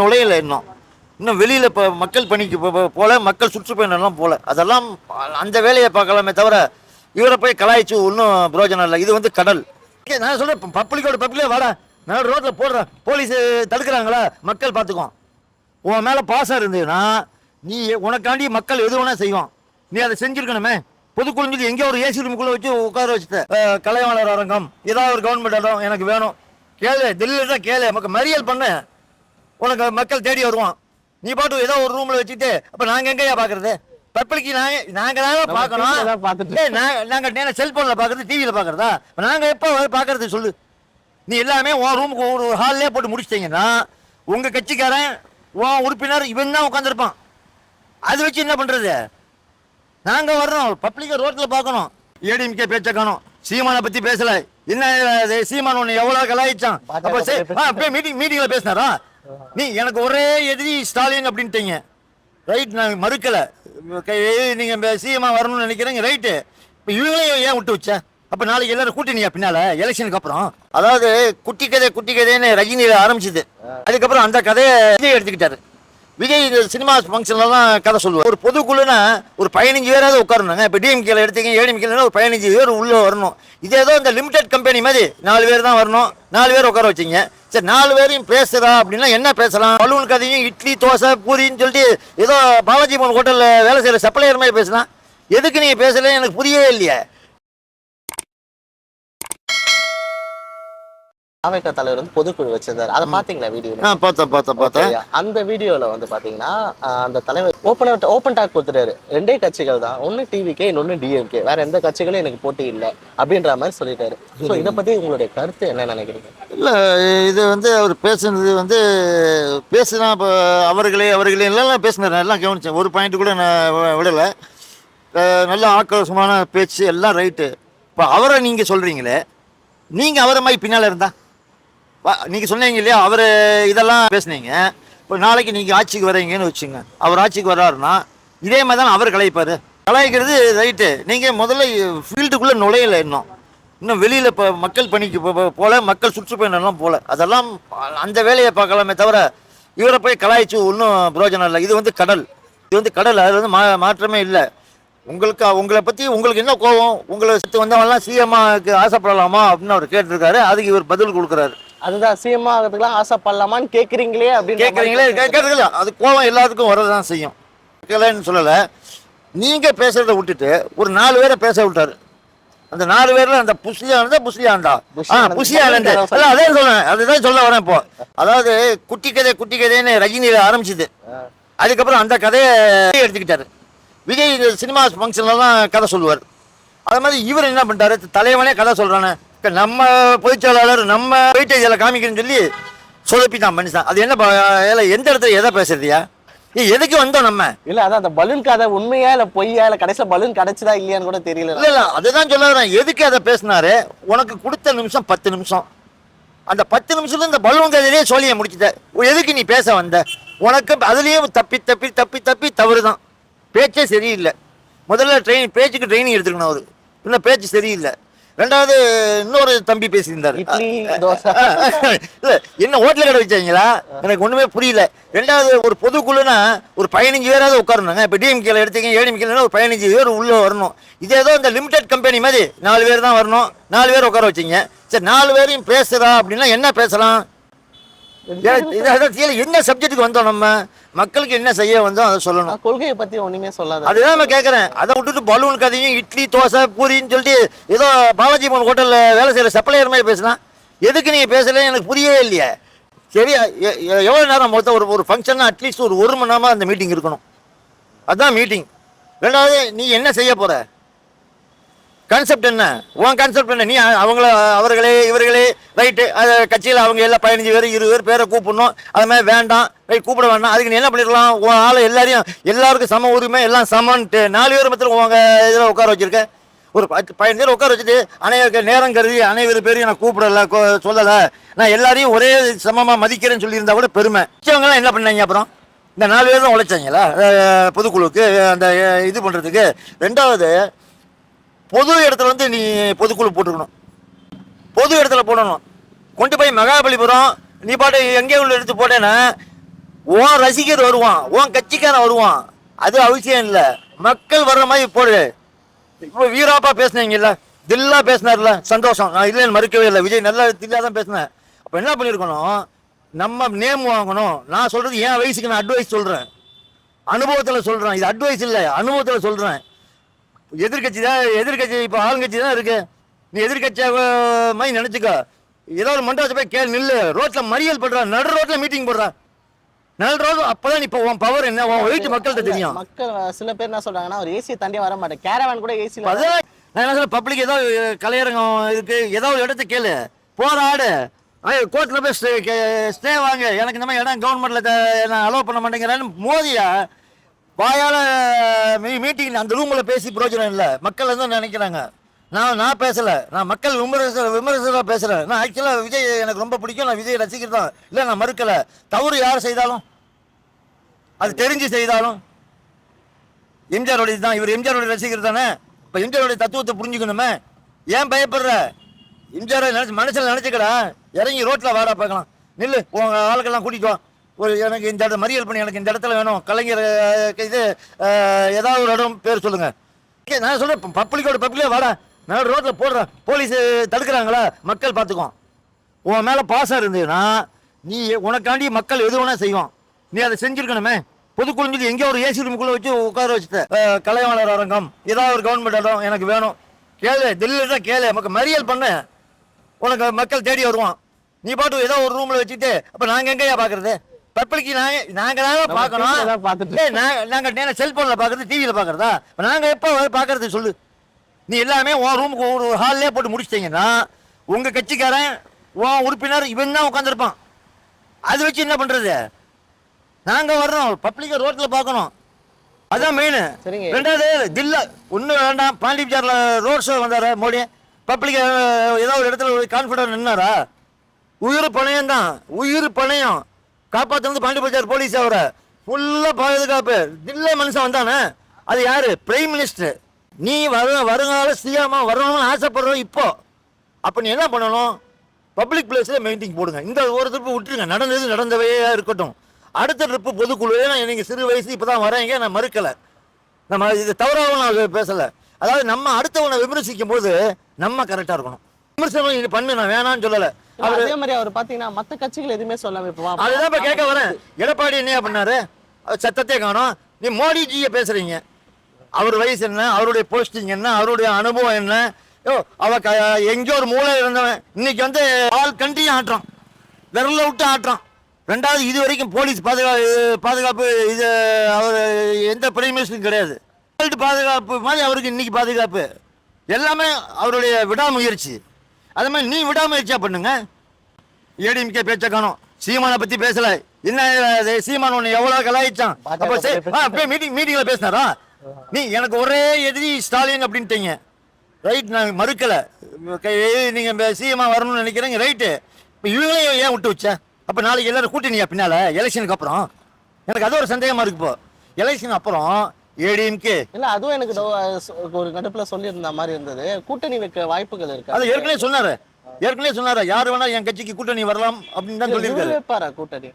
நுழையலை இன்னும். இன்னும் வெளியில் இப்போ மக்கள் பணிக்கு போ- போல மக்கள் சுற்றுப்பயணம்லாம் போல. அதெல்லாம் அந்த வேலையை பார்க்கலாமே தவிர இவரை போய் கலாய்ச்சி ஒன்றும் பிரயோஜனம் இல்லை. இது வந்து கடல். நான் சொல்கிறேன் பப்ளிக்கோட பப்ளிக்கே வாடா. நான் ரோட்டில் போடுறேன் போலீஸ் தடுக்கிறாங்களா? மக்கள் பார்த்துக்குவோம் உன் மேலே பாசம் இருந்ததுன்னா நீ உனக்காண்டி மக்கள் எது வேணால் செய்வோம் நீ அதை செஞ்சுருக்கணுமே. பொதுக்குழு எங்கேயோ ஒரு ஏசி ரூமுக்குள்ளே வச்சு உட்கார வச்சுட்ட. அஹ், கலைவாணர் அரங்கம். ஏதாவது ஒரு கவர்மெண்ட் இடம் எனக்கு வேணும். கேளு டெல்லியில் தான் கேளு. நமக்கு மறியல் பண்ணேன் உனக்கு மக்கள் தேடி வருவான். நீ பாட்டு ஏதோ ஒரு ரூம்ல வச்சுட்டு அப்ப நாங்க எங்கயா பாக்குறது? பப்ளிக்கு நாங்க நாங்க தானே பார்க்கணும் நாங்க- நாங்க நேரா செல்போன்ல பாக்குறது டிவியில பாக்குறதா நாங்க எப்போ பாக்குறது சொல்லு. நீ எல்லாமே உன் ரூமுக்கு ஒரு ஹால்லே போட்டு முடிச்சிட்டீங்கன்னா உங்க கட்சிக்காரன் உன் உறுப்பினர் இவன் தான் உட்காந்துருப்பான் அது வச்சு என்ன பண்றது? நாங்க வர்றோம். பப்ளிக்க ரோட்ல பார்க்கணும். ஏடிஎம்கே பேச்ச காணும். சீமானை பத்தி பேசல. என்ன சீமான் உன்னை எவ்வளவு கலாய்ச்சான்? அப்ப மீட்டிங் மீட்டிங்ல பேசினாரா? நீ எனக்கு ஒரே எதிரி ஸ்டாலின் அப்படின்ட்டீங்க. ரைட் நான் மறுக்கலை. நீங்கள் நீங்க சீமா வரணும்னு நினைக்கிறீங்க. ரைட்டு இப்போ இவங்களையும் ஏன் விட்டு வச்ச? அப்ப நாளைக்கு எல்லாரும் கூட்டணியா பின்னால? எலெக்ஷனுக்கு அப்புறம்? அதாவது குட்டி கதை குட்டி கதைன்னு ரஜினியில் ஆரம்பிச்சது. அதுக்கப்புறம் அந்த கதையை எடுத்துக்கிட்டாரு. விஜய் இந்த சினிமா ஃபங்க்ஷனில் தான் கதை சொல்லுவார். ஒரு பொதுக்குழுனா ஒரு பதினஞ்சு பேராவது உட்காரணுங்க. இப்போ டிஎம்கேல எடுத்தீங்க ஏடிஎம்கேல ஒரு பதினஞ்சு பேர் உள்ளே வரணும். இது ஏதோ இந்த லிமிடெட் கம்பெனி மாதிரி நாலு பேர் தான் வரணும். நாலு பேர் உட்கார வச்சீங்க. சரி நாலு பேரையும் பேசுகிறா அப்படின்னா என்ன பேசலாம்? பலூன் கதையும் இட்லி தோசை பூரின்னு சொல்லிட்டு ஏதோ பாலாஜி மோகன் ஹோட்டலில் வேலை செய்கிற சப்ளையர் மாதிரி பேசலாம். எதுக்கு நீங்கள் பேசல எனக்கு புரியவே இல்லையே. அவைக்க தலைவர் வந்து பொதுக்குழு வச்சிருந்தாரு. அதை பாத்தீங்களா வீடியோ பார்த்தேன் பார்த்தேன் பார்த்தேன். அந்த வீடியோல வந்து பாத்தீங்கன்னா அந்த தலைவர் ஓப்பன் ஓப்பன் டாக் கொடுத்துட்டாரு. ரெண்டே கட்சிகள் தான். ஒன்னு டிவிகே இன்னொன்னு டிஎம்கே வேற எந்த கட்சிகளும் எனக்கு போட்டி இல்லை அப்படின்ற மாதிரி சொல்லிட்டாரு. ஸோ இதை பத்தி உங்களுடைய கருத்து என்ன நினைக்கிறீங்க? இல்லை இது வந்து அவர் பேசுனது வந்து பேசுனா இப்போ அவர்களே அவர்களே எல்லாம் பேசினார். எல்லாம் கவனிச்சேன். ஒரு பாயிண்ட் கூட நான் விடலை. நல்ல ஆக்ரோஷமான பேச்சு எல்லாம் ரைட்டு இப்போ அவரை நீங்கள் சொல்கிறீங்களே நீங்கள் அவரை மாதிரி பின்னால் இருந்தா? நீங்கள் சொன்னீங்க இல்லையா அவர் இதெல்லாம் பேசுனீங்க. இப்போ நாளைக்கு நீங்கள் ஆட்சிக்கு வரீங்கன்னு வச்சுங்க. அவர் ஆட்சிக்கு வர்றாருன்னா இதே மாதிரி தான் அவர் கலைப்பார் கலாய்க்கிறது ரைட்டு. நீங்கள் முதல்ல ஃபீல்டுக்குள்ளே நுழையலை இன்னும். இன்னும் வெளியில் இப்போ மக்கள் பணிக்கு போ- போல மக்கள் சுற்றுப்பயணம்லாம் போல. அதெல்லாம் அந்த வேலையை பார்க்கலாமே தவிர இவரை போய் கலாய்ச்சி ஒன்றும் பிரயோஜனம் இல்லை. இது வந்து கடல். இது வந்து கடல். அது வந்து மா மாற்றமே இல்லை. உங்களுக்கு உங்களை பற்றி உங்களுக்கு என்ன கோவம்? உங்களை சுற்றி வந்தவங்கலாம் சிஎம்மாக்கு ஆசைப்படலாமா? அப்படின்னு அவர் கேட்டிருக்காரு. அதுக்கு இவர் பதில் கொடுக்குறாரு. அதுதான் சிஎம் ஆகிறதுக்குலாம் ஆசைப்படலாமான்னு கேக்குறீங்களே அப்படின்னு கேட்குறீங்களே கேட்குறீங்களா அது கோவம் எல்லாத்துக்கும் வரதான் செய்யும். கேட்கலன்னு சொல்லலை. நீங்கள் பேசுகிறத விட்டுட்டு ஒரு நாலு பேரை பேச விட்டாரு. அந்த நாலு பேர்ல அந்த புஷியானதா புஷியாண்டா புஷியானந்த். புஷியானந்த் அதான் அதே சொல்றேன். அதுதான் சொல்ல வரேன் இப்போ. அதாவது குட்டி கதை குட்டி கதைன்னு ரஜினியில ஆரம்பிச்சது. அதுக்கப்புறம் அந்த கதையை எடுத்துக்கிட்டாரு. விஜய் சினிமா ஃபங்க்ஷன்ல தான் கதை சொல்லுவார். அது மாதிரி இவர் என்ன பண்ணிட்டாரு? தலைவனே கதை சொல்றானே. நம்ம பொதுச்செயலாளர் நம்ம வெயிட்டேஜில் காமிக்கணும்னு சொல்லி சொதப்பிட்டான் மனுஷன். அது என்ன எந்த இடத்துல எதை பேசுறதியா எதுக்கு வந்தோம் நம்ம? இல்ல அதான் அந்த பலூன் கதை உண்மையா இல்ல பொய்யா? இல்ல கடைசியில பலூன் கிடைச்சதா இல்லையான்னு கூட தெரியல. இல்ல இல்ல அதுதான் சொல்ல வரேன் எதுக்கு அதை பேசினாரு? உனக்கு கொடுத்த நிமிஷம் பத்து நிமிஷம். அந்த பத்து நிமிஷத்துல இந்த பலூன் கதையிலேயே சொல்லிய முடிச்சுட்ட. எதுக்கு நீ பேச வந்த? உனக்கு அதுலயும் தப்பி தப்பி தப்பி தப்பி தவறு தான் பேச்சே சரியில்லை. முதல்ல ட்ரெயின் பேச்சுக்கு ட்ரைனிங் எடுத்துக்கணும் அவரு. இன்னும் பேச்சு சரியில்லை. ரெண்டாவது இன்னொரு தம்பி பேசியிருந்தாரு. இல்ல என்ன ஹோட்டல் கடை வச்சாங்களா? எனக்கு ஒண்ணுமே புரியல. ரெண்டாவது ஒரு பொதுக்குழுனா ஒரு பதினஞ்சு பேராவது உட்காரணுங்க. இப்போ டிஎம்கேல எடுத்தீங்க ஏடிஎம்கேல ஒரு பதினஞ்சு பேர் உள்ள வரணும். இது ஏதோ இந்த லிமிடெட் கம்பெனி மாதிரி நாலு பேர் தான் வரணும். நாலு பேர் உட்கார வச்சீங்க. சரி நாலு பேரையும் பேசுறா அப்படின்னா என்ன பேசலாம் ஏ- இது அதான் தெரியல, என்ன சப்ஜெக்ட்டுக்கு வந்தோம் நம்ம? மக்களுக்கு என்ன செய்ய வந்தோம் அதை சொல்லணும். கொள்கையை பத்தி ஒண்ணுமே சொல்லாத. அதுதான் நான் கேட்குறேன் அதை விட்டுட்டு பலூன் கதையும் இட்லி தோசை பூரின்னு சொல்லிட்டு ஏதோ பாலாஜி மோகன் ஹோட்டலில் வேலை செய்கிற சப்ளையர் மாதிரி பேசலாம் எதுக்கு நீங்கள் பேசல எனக்கு புரியவே இல்லையே. சரி எவ்வளோ நேரம் மொத்தம் ஒரு ஒரு ஃபங்க்ஷன்னா அட்லீஸ்ட் ஒரு ஒரு மணி நேரமாக அந்த மீட்டிங் இருக்கணும். அதுதான் மீட்டிங் ரெண்டாவது நீ என்ன செய்ய போற? கான்செப்ட் என்ன? உன் கான்செப்ட் என்ன? நீ அவங்கள அவர்களே இவர்களே ரைட்டு கட்சியில் அவங்க எல்லாம் பதினஞ்சு பேர் இருபது பேர் பேரை கூப்பிடணும். அது மாதிரி வேண்டாம். ரைட் கூப்பிட வேண்டாம். அதுக்கு நீ என்ன பண்ணிருக்கலாம்? உன் ஆள் எல்லாரையும் எல்லாருக்கும் சம உரிமை எல்லாம் சமன்ட்டு நாலு பேர் மத்தியில் உங்க இதில் உட்கார வச்சிருக்க. ஒரு பத்து பதினஞ்சு பேர் உட்கார வச்சுட்டு அனைவருக்கு நேரம் கருதி அனைவரு பேரையும் நான் கூப்பிடல கொ- சொல்லலை. நான் எல்லாரையும் ஒரே சமமாக மதிக்கிறேன்னு சொல்லியிருந்தா கூட பெருமை. மிச்சவங்கலாம் என்ன பண்ணாங்க அப்புறம்? இந்த நாலு பேர் தான் உழைச்சாங்களா? பொதுக்குழுவுக்கு அந்த இது பண்ணுறதுக்கு ரெண்டாவது பொது இடத்துல வந்து நீ பொதுக்குழு போட்டுக்கணும். பொது இடத்துல போடணும். கொண்டு போய் மகாபலிபுரம் நீ பாட்டு எங்கே உள்ள எடுத்து போட்டேன்னா உன் ரசிகர் வருவான் உன் கட்சிக்காரன் வருவான். அது அவசியம் இல்லை. மக்கள் வர்ற மாதிரி போடு. இப்போ வீராப்பா பேசுனீங்கல்ல தில்லா பேசினார்ல சந்தோஷம். நான் இல்லைன்னு மறுக்கவே இல்லை. விஜய் நல்லா தில்லா தான் பேசினேன் அப்போ என்ன பண்ணியிருக்கணும் நம்ம நேம் வாங்கணும். நான் சொல்கிறது என் வயசுக்கு நான் அட்வைஸ் சொல்கிறேன் அனுபவத்தில் சொல்கிறேன் இது அட்வைஸ் இல்லை. அனுபவத்தில் சொல்கிறேன் எதிர்கட்சி தான் எதிர்கட்சி இப்போ ஆளுங்கட்சி தான் இருக்கு. நீ எதிர்கட்சியா மாதிரி நினைச்சுக்கோ. ஏதோ ஒரு மண்டபத்தை போய் கேள் நில்லு. ரோட்ல மறியல் பண்றா. நடு ரோட்ல மீட்டிங் போடுறா. நடு ரோடு அப்பதான் நீ இப்போ உன் பவர் என்ன? உன் வெயிட் மக்கள்கிட்ட தெரியும். மக்கள் சில பேர் என்ன சொல்றாங்கன்னா ஒரு ஏசி தாண்டி வர மாட்டேன் கேரவான் கூட ஏசில அதான் நான் என்ன சொல்ல பப்ளிக் ஏதோ கலையரங்கம் இருக்கு. ஏதோ ஒரு இடத்த கேளு. போராடு கோர்ட்ல போய் ஸ்டே வாங்க. எனக்கு இந்த மாதிரி இடம் கவர்மெண்ட்ல நான் அலோவ் பண்ண மாட்டேங்கிறேன்னு மோதியா வாயால் மீட்டிங் அந்த ரூமில் பேசி பிரயோஜனம் இல்லை. மக்கள் வந்து நினைக்கிறாங்க. நான் நான் பேசலை. நான் மக்கள் விமர்சன விமர்சனாக பேசுகிறேன் நான் ஆக்சுவலாக விஜய் எனக்கு ரொம்ப பிடிக்கும். நான் விஜய் ரசிகர் தான் இல்லை நான் மறுக்கலை. தவறு யார் செய்தாலும் அது தெரிஞ்சு செய்தாலும் எம்ஜிஆருடைய தான் இவர் எம்ஜிஆருடைய ரசிகர் தானே? இப்போ எம்ஜிஆருடைய தத்துவத்தை புரிஞ்சுக்கணுமே. ஏன் பயப்படுற? எம்ஜிஆர் நினச்சி மனசில் நினச்சிக்கடா. இறங்கி ரோட்டில் வாடா பார்க்கலாம். நில்லு உங்கள் ஆளுக்கெல்லாம் கூட்டிகிட்டு வா. ஒரு எனக்கு இந்த இடம் மறியல் பண்ணி எனக்கு இந்த இடத்துல வேணும். கலைஞர் இது ஏதாவது ஒரு இடம் பேர் சொல்லுங்க. நான் சொல்றேன் பப்ளிக்கோட பப்ளிக்கே வாடா. நான் ரோட்டில் போடுறேன் போலீஸ் தடுக்கிறாங்களா? மக்கள் பார்த்துக்குவோம். உன் மேலே பாசம் இருந்ததுன்னா நீ உனக்காண்டி மக்கள் எது வேணால் செய்வோம் நீ அதை செஞ்சிருக்கணுமே. பொதுக்குழுஞ்சு எங்கேயோ ஒரு ஏசி ரூமுக்குள்ளே வச்சு உட்கார வச்சுட்ட. கலைவாளர் கலைவாணர் அரங்கம் ஏதாவது ஒரு கவர்மெண்ட் இடம் எனக்கு வேணும். கேளு டெல்லியில் தான் கேளு. நமக்கு மறியல் பண்ண. உனக்கு மக்கள் தேடி வருவான். நீ பாட்டு ஏதோ ஒரு ரூமில் வச்சுட்டு அப்போ நாங்கள் எங்கேயா பார்க்குறது பப்ளிக் நாங்க நாங்க தானே பார்க்கணும். பார்த்துட்டு நாங்க- நேரம் செல்போன்ல பாக்குறது டிவியில பாக்குறதா நாங்க எப்போ பாக்குறது சொல்லு. நீ எல்லாமே உன் ரூமுக்கு ஒரு ஹால்லே போட்டு முடிச்சிட்டீங்கன்னா உங்க கட்சிக்காரன் உன் உறுப்பினர் இவன் தான் உட்காந்துருப்பான் அது வச்சு என்ன பண்றது? நாங்க வர்றோம். பப்ளிக்க ரோட்ல பார்க்கணும். அதான் மெயின். ரெண்டாவது தில்ல. ஒன்றும் வேண்டாம். பாண்டிச்சாரில் ரோட் ஷோ வந்தாரு மோடி? பப்ளிக் ஏதோ ஒரு இடத்துல கான்ஃபிடன்ட் நின்னாரா? உயிர் பணையம் தான் உயிர் பணையம். காப்பாத்துறது பாண்டிபஜார் போலீஸ் அவரை. ஃபுல்லாக பாதுகாப்பு. தில்ல மனுஷன் வந்தானே. அது யாரு? பிரைம் மினிஸ்டர் நீ வர வருங்கால சிஎம்மா வரணும்னு ஆசைப்படுறோம் இப்போ. அப்போ நீ என்ன பண்ணணும்? பப்ளிக் பிளேஸில் மெயின்டைன் போடுங்க. இந்த ஒரு ட்ரிப்பு விட்டுருங்க. நடந்தது நடந்தவே இருக்கட்டும். அடுத்த ட்ரிப்பு பொதுக்குழுவே நான் நீங்கள் சிறு வயசு இப்போ தான் வரேங்க நான் மறுக்கலை. நம்ம இது தவறாகவும் நான் பேசலை. அதாவது நம்ம அடுத்தவனை விமர்சிக்கும் போது நம்ம கரெக்டாக இருக்கணும். விமர்சனம் இது பண்ணு. நான் வேணாம்னு சொல்லலை. அதே மாதிரி அவர் பாத்தீங்கன்னா மத்த கட்சிகள் எதுவுமே சொல்லாம இப்போ அதுதான் இப்ப கேட்க வரேன். எடப்பாடி என்ன பண்ணாரு? சத்தத்தை காணோம். நீ மோடிஜியை பேசுறீங்க. அவர் வயசு என்ன? அவருடைய போஸ்டிங் என்ன? அவருடைய அனுபவம் என்ன? யோ அவ எங்கேயோ ஒரு மூளை இருந்தவன். இன்னைக்கு வந்து ஆல் கண்ட்ரியும் ஆட்டுறான். விரல விட்டு ஆட்டுறான். ரெண்டாவது இது வரைக்கும் போலீஸ் பாதுகாப்பு பாதுகாப்பு இது அவர் எந்த பிரைம் மினிஸ்டரும் கிடையாது. வேர்ல்டு பாதுகாப்பு மாதிரி அவருக்கு இன்னைக்கு பாதுகாப்பு. எல்லாமே அவருடைய விடாமுயற்சி. அது மாதிரி நீ விடாமுயற்சியா பண்ணுங்க. ஏடிஎம்கே பேச்ச காணோம். சீமானை பத்தி பேசல. என்ன சீமான் உன்னை எவ்வளவு கலாய்ச்சான்? அப்ப சே- பத்தி ஆ, மீட்டிங் மீட்டிங்ல பேசினாரா? நீ எனக்கு ஒரே எதிரி ஸ்டாலின் அப்படின்ட்டீங்க. ரைட் நான் மறுக்கல. க- நீங்க சீமா வரணும்னு நினைக்கிறீங்க ரைட்டு இப்போ இவங்களையும் ஏன் விட்டு வச்ச? அப்ப நாளைக்கு எல்லாரும் கூட்டணியா பின்னால? எலெக்ஷனுக்கு அப்புறம். எனக்கு அது ஒரு சந்தேகமா இருக்கு இப்போ. எலெக்ஷன் அப்புறம் ஏடிஎம்கே. இல்ல அதுவும் எனக்கு ஒரு நடுப்புல சொல்லியிருந்த மாதிரி இருந்தது. கூட்டணி வைக்க வாய்ப்புகள் இருக்கு. அது ஏற்கனவே சொன்னாரு. ஏற்கனவே சொன்னாரு. யாரு வேணா என் கட்சிக்கு கூட்டணி வரலாம் அப்படின்னு தான் சொல்லியிருக்காரு. கூட்டணி?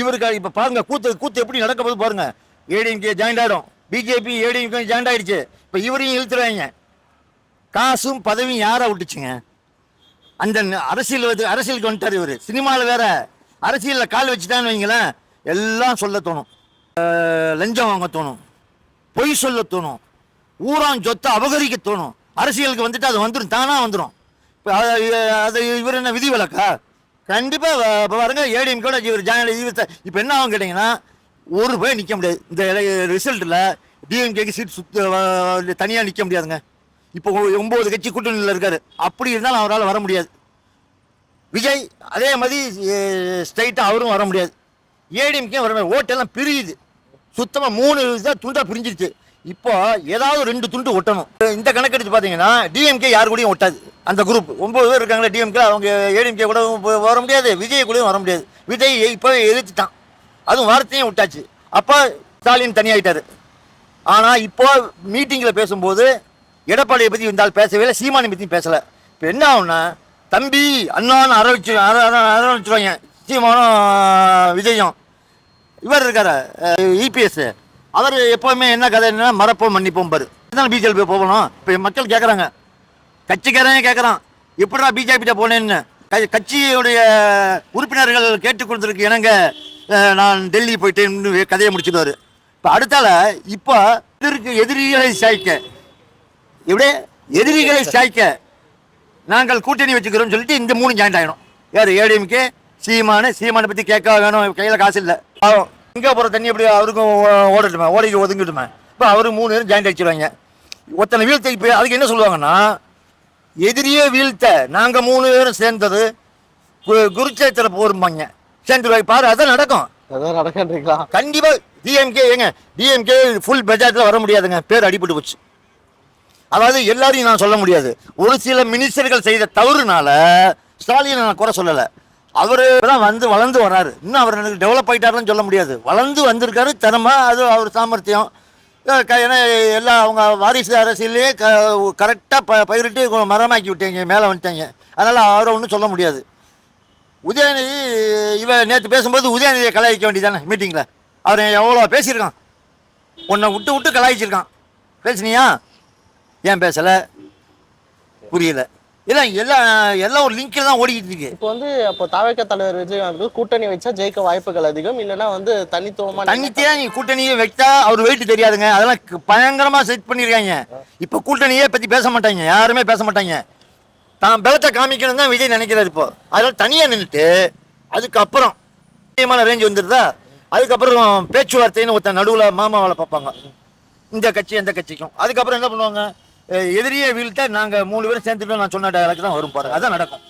இவருக்கு இப்ப பாருங்க கூத்து கூத்து எப்படி நடக்க போகுது பாருங்க. ஏடிஎம்கே ஜாயிண்ட் ஆயிடும். பிஜேபி ஏடிஎம்கே ஜாயிண்ட் ஆயிடுச்சு. இப்ப இவரையும் இழுத்துருவாங்க காசும் பதவியும் யாரை விட்டுச்சுங்க? அந்த அரசியல் வந்து அரசியலுக்கு வந்துட்டார் இவர். சினிமாவில் வேற அரசியலில் கால் வச்சுட்டான்னு வைங்களேன் எல்லாம் சொல்ல தோணும். லஞ்சம் வாங்க தோணும். பொய் சொல்ல தோணும். ஊரான் சொத்தை அபகரிக்க தோணும். அரசியலுக்கு வந்துட்டு அது வந்துடும் தானா வந்துடும் இப்போ அது இவர் என்ன விதி விலக்கா? கண்டிப்பாக இப்போ பாருங்க ஏடிஎம் கூட இவர் ஜாயின் இவர் இப்போ என்ன ஆகும் கேட்டிங்கன்னா ஒரு போய் நிற்க முடியாது. இந்த ரிசல்ட்டில் டிஎம்கேக்கு சீட் சுத்த தனியாக நிற்க முடியாதுங்க. இப்போ ஒம்பது கட்சி கூட்டணியில் இருக்காரு. அப்படி இருந்தாலும் அவரால் வர முடியாது. விஜய் அதே மாதிரி ஸ்ட்ரைட்டாக அவரும் வர முடியாது. ஏடிஎம்கே வர முடியாது? ஓட்டெல்லாம் பிரியுது. சுத்தமாக மூணு இதாக துண்டாக பிரிஞ்சிருச்சு. இப்போ ஏதாவது ரெண்டு துண்டு ஒட்டணும். இந்த கணக்கெடுத்து பார்த்தீங்கன்னா டிஎம்கே யார் கூடயும் ஒட்டாது. அந்த குரூப் ஒம்பது பேர் இருக்காங்களே டிஎம்கே அவங்க ஏடிஎம்கே கூட வர முடியாது விஜய் கூடயும் வர முடியாது. விஜய் இப்போ எதிர்த்துட்டான். அதுவும் வார்த்தையும் விட்டாச்சு. அப்போ ஸ்டாலின் தனியாயிட்டாரு. ஆனால் இப்போ மீட்டிங்கில் பேசும்போது எடப்பாடியை பற்றி இருந்தால் பேசவே இல்லை சீமானை பற்றியும் பேசலை. இப்போ என்ன ஆகும்னா தம்பி அண்ணான்னு அரவச்சு அரவச்சுருவாங்க சீமானும் விஜயும். இவர் இருக்கார் இபிஎஸ் அவர் எப்போவுமே என்ன கதை என்ன மறப்போம் மன்னிப்போம் பாரு. இருந்தாலும் பிஜேபி போகணும். இப்போ மக்கள் கேட்குறாங்க கட்சிக்காரன் கேட்குறான் எப்படிடா பிஜேபிட்ட போனேன்னு? க- கட்சியுடைய உறுப்பினர்கள் கேட்டு கொடுத்துருக்கு எனங்க நான் டெல்லி போயிட்டேன்னு கதையை முடிச்சிடுவார். இப்போ அடுத்தால இப்போ எதிர்க்கு எதிரிகளை சாய்க்க. இப்படியே எதிரிகளை சாய்க்க. நாங்கள் கூட்டணி வச்சுக்கிறோம்னு சொல்லிட்டு இந்த மூணு ஜாயிண்ட் ஆகிடும் யார்? ஏடிஎம்கே சீமானு. சீமானை பற்றி கேட்க வேணும்? கையில் காசு இல்லை. இங்கே போகிற தண்ணி எப்படி அவருக்கும் ஓடட்டுமே ஓடிக்கு ஒதுங்கிட்டுமே. இப்போ அவரு மூணு பேரும் ஜாயிண்ட் அடிச்சிடுவாங்க ஒருத்தனை வீழ்த்த இப்போ அதுக்கு என்ன சொல்லுவாங்கன்னா எதிரியே வீழ்த்த நாங்கள் மூணு பேரும் சேர்ந்தது கு- குருச்சேத்திர போரும்பாங்க. சேர்ந்து பாரு அதான் நடக்கும். நடக்கன்றீங்களா? கண்டிப்பா டிஎம்கே ஏங்க டிஎம்கே ஃபுல் பட்ஜெட்ல வர முடியாதுங்க. பேர் அடிபட்டு போச்சு. அதாவது எல்லாரையும் நான் சொல்ல முடியாது. ஒரு சில மினிஸ்டர்கள் செய்த தவறுனால ஸ்டாலினை நான் குறை சொல்லலை. அவர் தான் வந்து வளர்ந்து வராரு. இன்னும் அவர் எனக்கு டெவலப் ஆகிட்டாருன்னு சொல்ல முடியாது. வளர்ந்து வந்திருக்காரு திறமை அது அவர் சாமர்த்தியம். க- ஏன்னா எல்லா அவங்க வாரிசு அரசியலே க கரெக்டாக ப பயிரிட்டு மரமாக்கி விட்டீங்க மேலே வந்துட்டாங்க. அதனால் அவரை ஒன்றும் சொல்ல முடியாது. உதயநிதி இவ நேற்று பேசும்போது உதயநிதியை கலாய்க்க வேண்டியதானே மீட்டிங்கில் அவர் எவ்வளோ பேசியிருக்கான். உன்னை விட்டு விட்டு கலாய்ச்சிருக்கான். பேசுனியா? ஏன் பேசலை? புரியலை. இல்லை எல்லாம் எல்லாம் ஒரு லிங்கில் தான் ஓடிக்கிட்டு இருக்கு. இப்போ வந்து அப்போ தாவேக்க தலைவர் விஜய் கூட்டணி வச்சா ஜெயிக்க வாய்ப்புகள் அதிகம். இல்லைன்னா வந்து தனித்துவமா தனித்தையா நீ கூட்டணியை வைத்தா அவர் வெயிட் தெரியாதுங்க. அதெல்லாம் க- பயங்கரமா செட் பண்ணிருக்காங்க. இப்ப கூட்டணியே பத்தி பேச மாட்டாங்க. யாருமே பேச மாட்டாங்க. தான் பலத்தை காமிக்கணும் தான் விஜய் நினைக்கிறாரு இப்போ. அதனால தனியா நின்றுட்டு அதுக்கப்புறம் முக்கியமான ரேஞ்ச் வந்துருதா? அதுக்கப்புறம் பேச்சுவார்த்தைன்னு ஒருத்தன் நடுவுல மாமாவால பார்ப்பாங்க. இந்த கட்சி எந்த கட்சிக்கும். அதுக்கப்புறம் என்ன பண்ணுவாங்க? எதிரியை வீழ்த்த நாங்கள் மூணு பேரும் சேர்ந்துட்டோம் நான் சொன்ன டயலாக் தான் வரும் பாருங்க. அதான் நடக்கும்.